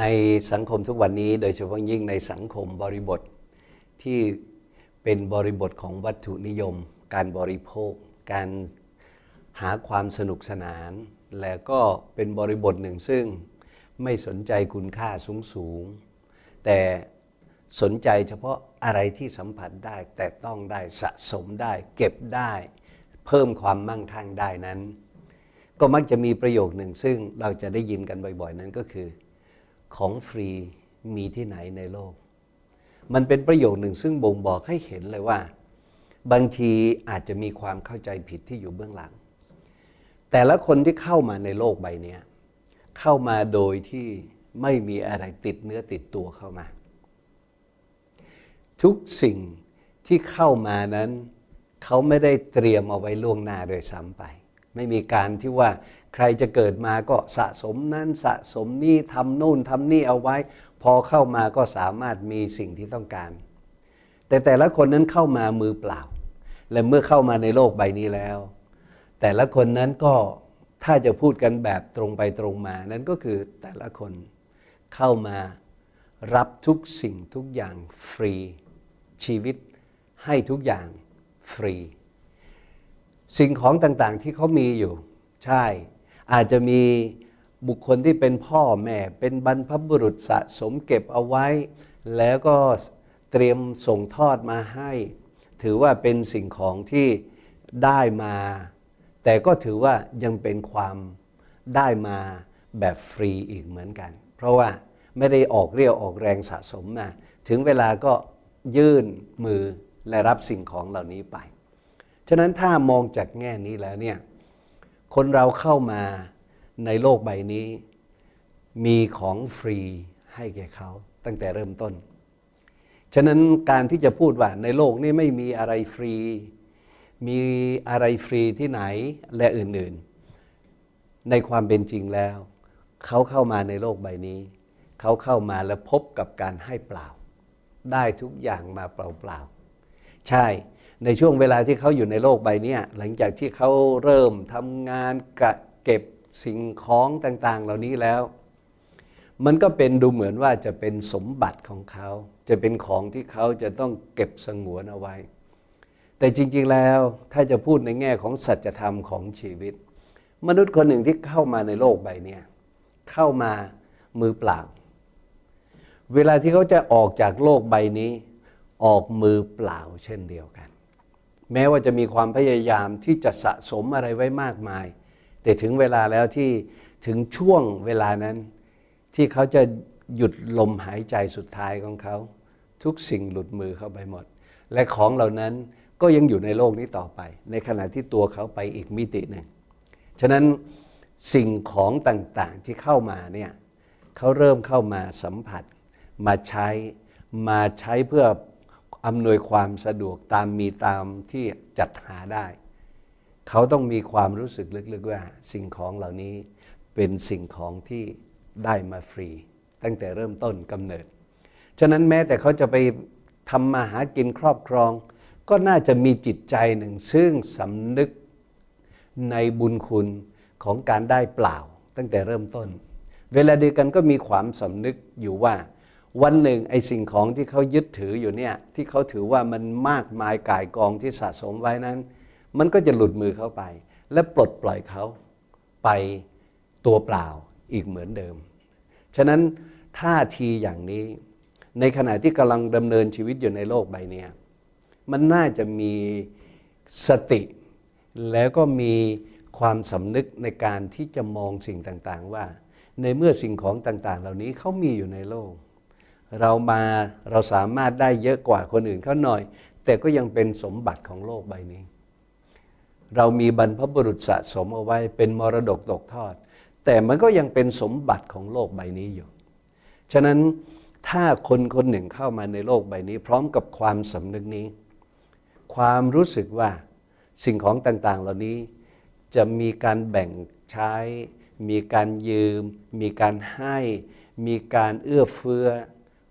ในสังคมทุกวันนี้ โดยเฉพาะยิ่งในสังคมบริบทที่เป็นบริบทของวัตถุนิยม การบริโภค การหาความสนุกสนาน และก็เป็นบริบทหนึ่งซึ่งไม่สนใจคุณค่าสูงสูง แต่สนใจเฉพาะอะไรที่สัมผัสได้ แต่ต้องได้สะสมได้เก็บได้ เพิ่มความมั่งคั่งได้นั้น ก็มักจะมีประโยคหนึ่งซึ่งเราจะได้ยินกันบ่อย ๆ นั้นก็คือ ของฟรีมีที่ไหนในโลก มันเป็นประโยคหนึ่งซึ่งบ่งบอกให้เห็นเลยว่า บางทีอาจจะมีความเข้าใจผิดที่อยู่เบื้องหลัง แต่ละคนที่เข้ามาในโลกใบนี้เข้ามาโดยที่ไม่มีอะไรติดเนื้อติดตัวเข้ามา ทุกสิ่งที่เข้ามานั้น เขาไม่ได้เตรียมเอาไว้ล่วงหน้าโดยซ้ำไป ไม่มีการที่ว่า ใครจะเกิดมาก็สะสมนั้นสะสมนี่ทำนู่นทำนี่เอาไว้ พอเข้ามาก็สามารถมีสิ่งที่ต้องการ แต่แต่ละคนนั้นเข้ามามือเปล่า และเมื่อเข้ามาในโลกใบนี้แล้ว แต่ละคนนั้นก็ถ้าจะพูดกันแบบตรงไปตรงมานั้นก็คือแต่ละคนเข้ามารับทุกสิ่งทุกอย่างฟรี ชีวิตให้ทุกอย่างฟรี สิ่งของต่างๆที่เขามีอยู่ ใช่ อาจจะมีบุคคลที่เป็นพ่อแม่ เป็นบรรพบุรุษสะสมเก็บเอาไว้ แล้วก็เตรียมส่งทอดมาให้ ถือว่าเป็นสิ่งของที่ได้มา แต่ก็ถือว่ายังเป็นความได้มาแบบฟรีอีกเหมือนกัน เพราะว่าไม่ได้ออกเรียวออกแรงสะสมมาถึงเวลาก็ยื่นมือและรับสิ่งของเหล่านี้ไป ฉะนั้นถ้ามองจากแง่นี้แล้วเนี่ย คนเราเข้ามาในโลกใบนี้ มีของฟรีให้แก่เขาตั้งแต่เริ่มต้น ฉะนั้นการที่จะพูดว่าในโลกนี้ไม่มีอะไรฟรี มีอะไรฟรีที่ไหนและอื่นๆ ในความเป็นจริงแล้ว เขาเข้ามาในโลกใบนี้ เขาเข้ามาแล้วพบกับการให้เปล่า ได้ทุกอย่างมาเปล่าๆ ใช่ ในช่วงเวลาที่เขาอยู่ในโลกใบนี้หลังจากที่เขาเริ่มทำงานกะเก็บสิ่งของต่างๆ เหล่านี้แล้ว มันก็เป็นดูเหมือนว่าจะเป็นสมบัติของเขา จะเป็นของที่เขาจะต้องเก็บสงวนเอาไว้ แต่จริงๆแล้วถ้าจะพูดในแง่ของสัจธรรมของชีวิต มนุษย์คนหนึ่งที่เข้ามาในโลกใบนี้เข้ามามือเปล่า เวลาที่เขาจะออกจากโลกใบนี้ ออกมือเปล่าเช่นเดียวกัน แม้ว่าจะมีความพยายามที่จะสะสมอะไรไว้มากมาย แต่ถึงเวลาแล้วที่ถึงช่วงเวลานั้น ที่เขาจะหยุดลมหายใจสุดท้ายของเขา ทุกสิ่งหลุดมือเข้าไปหมด และของเหล่านั้นก็ยังอยู่ในโลกนี้ต่อไป ในขณะที่ตัวเขาไปอีกมิติหนึ่งฉะนั้นสิ่งของต่างๆที่เข้ามาเนี่ยเขาเริ่มเข้ามาสัมผัส มาใช้มาใช้เพื่อ อำนวยความสะดวกตามมีตามที่จัดหาได้ เขาต้องมีความรู้สึกลึกๆว่าสิ่งของเหล่านี้เป็นสิ่งของที่ได้มาฟรี ตั้งแต่เริ่มต้นกำเนิด ฉะนั้นแม้แต่เขาจะไปทำมาหากินครอบครอง ก็น่าจะมีจิตใจหนึ่ง ซึ่งสำนึกในบุญคุณของการได้เปล่า ตั้งแต่เริ่มต้น เวลาเดียวกันก็มีความสำนึกอยู่ว่า วันหนึ่งไอ้สิ่งของที่เขายึดถืออยู่เนี่ยที่เขาถือว่ามันมากมายกายกองที่สะสมไว้นั้น มันก็จะหลุดมือเข้าไป และปลดปล่อยเขาไปตัวเปล่าอีกเหมือนเดิม ฉะนั้นท่าทีอย่างนี้ ในขณะที่กำลังดำเนินชีวิตอยู่ในโลกใบนี้มันน่าจะมีสติ แล้วก็มีความสำนึกในการที่จะมองสิ่งต่างๆ ว่า ในเมื่อสิ่งของต่างๆ เหล่านี้เขามีอยู่ในโลก เรามาเราสามารถได้เยอะกว่าคนอื่นเขาหน่อย แต่ก็ยังเป็นสมบัติของโลกใบนี้ เรามีบรรพบุรุษสะสมเอาไว้เป็นมรดกตกทอด แต่มันก็ยังเป็นสมบัติของโลกใบนี้อยู่ ฉะนั้นถ้าคนคนหนึ่งเข้ามาในโลกใบนี้ พร้อมกับความสำนึกนี้ ความรู้สึกว่าสิ่งของต่างๆ เหล่านี้จะมีการแบ่งใช้ มีการยืม มีการให้ มีการเอื้อเฟื้อ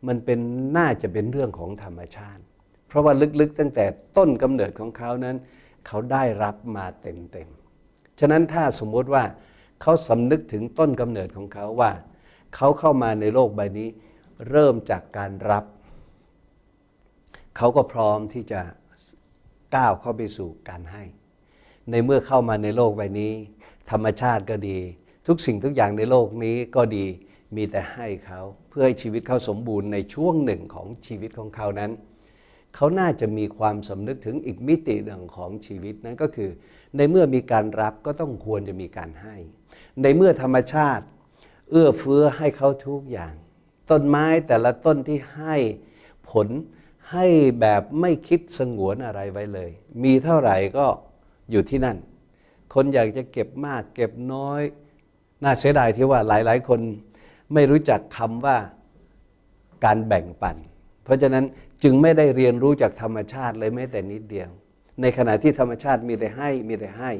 มันเป็นน่าจะเป็นเรื่องของธรรมชาติ เพราะว่าลึกๆตั้งแต่ต้นกำเนิดของเขานั้น เขาได้รับมาเต็มๆ ฉะนั้นถ้าสมมติว่าเขาสำนึกถึงต้นกำเนิดของเขาว่า เขาเข้ามาในโลกใบนี้ เริ่มจากการรับ เขาก็พร้อมที่จะก้าวเข้าไปสู่การให้ ในเมื่อเข้ามาในโลกใบนี้ ธรรมชาติก็ดี ทุกสิ่งทุกอย่างในโลกนี้ก็ดี มีแต่ให้เขาเพื่อให้ชีวิตเขาสมบูรณ์ในช่วงหนึ่งของชีวิตของเขานั้น เขาน่าจะมีความสำนึกถึงอีกมิติหนึ่งของชีวิตนั้นก็คือ ในเมื่อมีการรับก็ต้องควรจะมีการให้ ในเมื่อธรรมชาติ เอื้อเฟื้อให้เขาทุกอย่าง ต้นไม้แต่ละต้นที่ให้ผลให้แบบไม่คิดสงวนอะไรไว้เลย มีเท่าไหร่ก็อยู่ที่นั่น คนอยากจะเก็บมากเก็บน้อย น่าเสียดายที่ว่าหลาย ๆ คน ไม่รู้จักคำว่าการแบ่งปัน เพราะฉะนั้นจึงไม่ได้เรียนรู้จากธรรมชาติเลยแม้แต่นิดเดียว ในขณะที่ธรรมชาติมีแต่ให้มีแต่ให้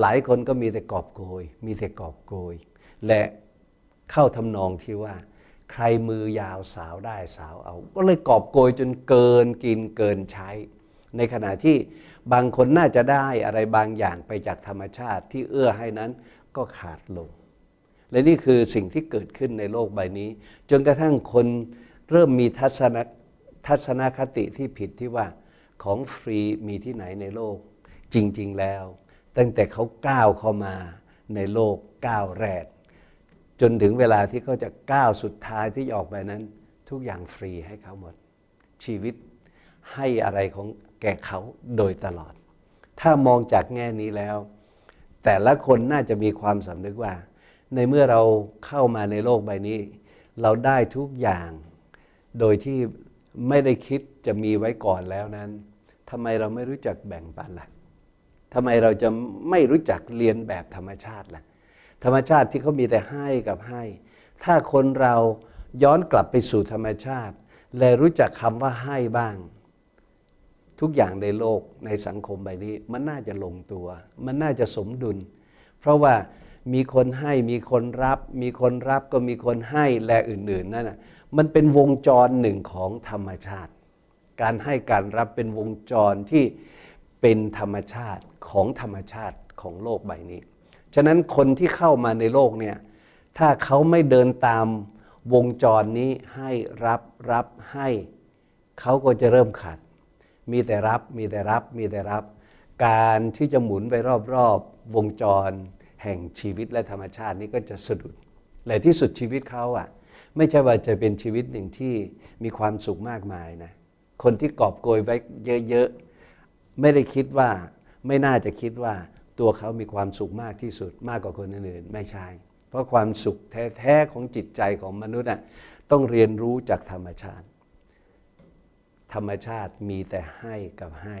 หลายคนก็มีแต่กอบโกย มีแต่กอบโกย และเข้าทำนองที่ว่า ใครมือยาวสาวได้สาวเอา ก็เลยกอบโกยจนเกินกินเกินใช้ ในขณะที่บางคนน่าจะได้อะไรบางอย่างไปจากธรรมชาติที่เอื้อให้นั้นก็ขาดลง และนี่คือสิ่งที่เกิดขึ้นในโลกใบนี้ จนกระทั่งคนเริ่มมีทัศนทัศนคติที่ผิดที่ว่าของฟรีมีที่ไหนในโลก จริง ๆ แล้ว ตั้งแต่เขาก้าวเข้ามาในโลกก้าวแรก จนถึงเวลาที่เขาจะก้าวสุดท้ายที่ออกไปนั้น ทุกอย่างฟรีให้เขาหมด ชีวิตให้อะไรของแก่เขาโดยตลอด ถ้ามองจากแง่นี้แล้ว แต่ละคนน่าจะมีความสำนึกว่า ในเมื่อเราเข้ามาในโลกใบนี้ เราได้ทุกอย่าง โดยที่ไม่ได้คิดจะมีไว้ก่อนแล้วนั้นทำไมเราไม่รู้จักแบ่งปันล่ะทำไมเราจะไม่รู้จักเรียนแบบธรรมชาติล่ะ ธรรมชาติที่เขามีแต่ให้กับให้ ถ้าคนเราย้อนกลับไปสู่ธรรมชาติ และรู้จักคำว่าให้บ้าง ทุกอย่างในโลกในสังคมใบนี้ มันน่าจะลงตัว มันน่าจะสมดุล เพราะว่า มีคนให้มีคนรับ มีคนรับก็มีคนให้และอื่น ๆนั่นนะมันเป็นวงจรหนึ่งของธรรมชาติ การให้การรับเป็นวงจรที่เป็นธรรมชาติของธรรมชาติของโลกใบนี้ ฉะนั้นคนที่เข้ามาในโลกเนี่ยถ้าเขาไม่เดินตามวงจรนี้ให้รับรับให้เขาก็จะเริ่มขัดมีแต่รับมีแต่รับมีแต่รับ การที่จะหมุนไปรอบๆ วงจร แห่งชีวิตและธรรมชาตินี้ก็จะสะดุดและที่สุดชีวิตเขาอะ ไม่ใช่ว่าจะเป็นชีวิตหนึ่งที่มีความสุขมากมายนะคนที่กอบโกยไว้เยอะๆไม่ได้คิดว่าไม่น่าจะคิดว่าตัวเขามีความสุขมากที่สุดมากกว่าคนอื่นๆไม่ใช่ เพราะความสุขแท้ๆของจิตใจของมนุษย์อะต้องเรียนรู้จากธรรมชาติ ธรรมชาติมีแต่ให้กับให้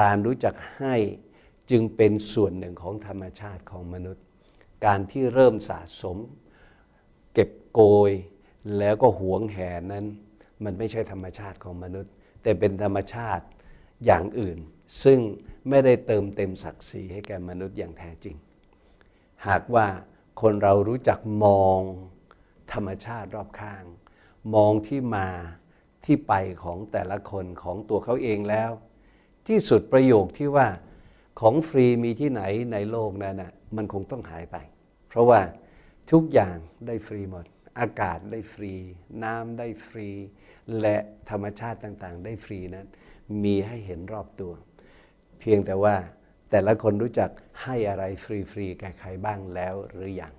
การรู้จักให้ จึงเป็นส่วนหนึ่งของธรรมชาติของมนุษย์ การที่เริ่มสะสม เก็บโกย แล้วก็หวงแหนนั้น มันไม่ใช่ธรรมชาติของมนุษย์ แต่เป็นธรรมชาติอย่างอื่น ซึ่งไม่ได้เติมเต็มศักดิ์ศรีให้แก่มนุษย์อย่างแท้จริง หากว่าคนเรารู้จักมองธรรมชาติรอบข้าง มองที่มาที่ไปของแต่ละคนของตัวเขาเองแล้ว ที่สุดประโยคที่ว่า ของฟรีมีที่ไหนในโลกนั้นนะมันคงต้องหายไป เพราะว่าทุกอย่างได้ฟรีหมด อากาศได้ฟรี น้ำได้ฟรี และธรรมชาติต่างๆ ได้ฟรีนั้น มีให้เห็นรอบตัว เพียงแต่ว่าแต่ละคนรู้จักให้อะไรฟรีๆแก่ใครบ้างแล้วหรืออยัง